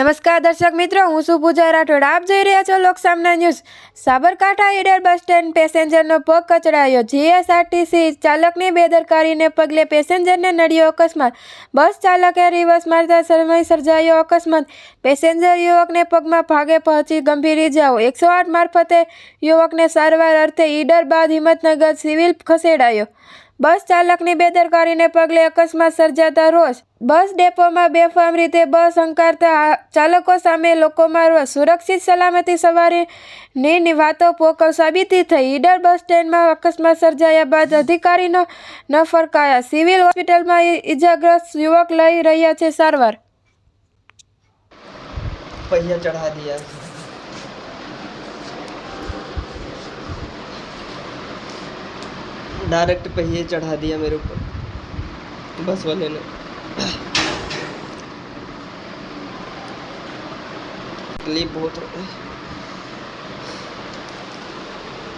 નમસ્કાર દર્શક મિત્રો, હું છું પૂજા રાઠોડ. આપ જોઈ રહ્યા છો Loksamna news. Sabarkantha Idar bus stand પેસેન્જરનો પગ કચડાયો. જીએસઆરટીસી ચાલકની બેદરકારીને પગલે પેસેન્જરને નડ્યો અકસ્માત. બસ ચાલકે રિવર્સ મારતા સમય સર્જાયો અકસ્માત. પેસેન્જર યુવકને પગમાં ભાગે પહોંચી ગંભીર ઇજાઓ એકસો આઠ મારફતે યુવકને સારવાર અર્થે ઈડર બાદ હિંમતનગર સિવિલ ખસેડાયો. બસ ચાલકની બેદરકારીને પગલે અકસ્માત સર્જાતા રોષ બસ ડેપોમાં બેફામ રીતે બસ હંકારતા આ ચાલકો સામે લોકોમાં રોષ સુરક્ષિત સલામતી સવારીની વાતો પોકળ સાબિતી થઈ ઈડર બસ સ્ટેન્ડમાં અકસ્માત સર્જાયા બાદ અધિકારીનો ન ફરકાયા સિવિલ હોસ્પિટલમાં ઈ- ઈજાગ્રસ્ત યુવક લઈ રહ્યા છે સારવાર पहिया चढ़ा दिया डायरेक्ट पहिए चढ़ा दिया मेरे ऊपर बस वाले ने। तकलीफ़ बहुत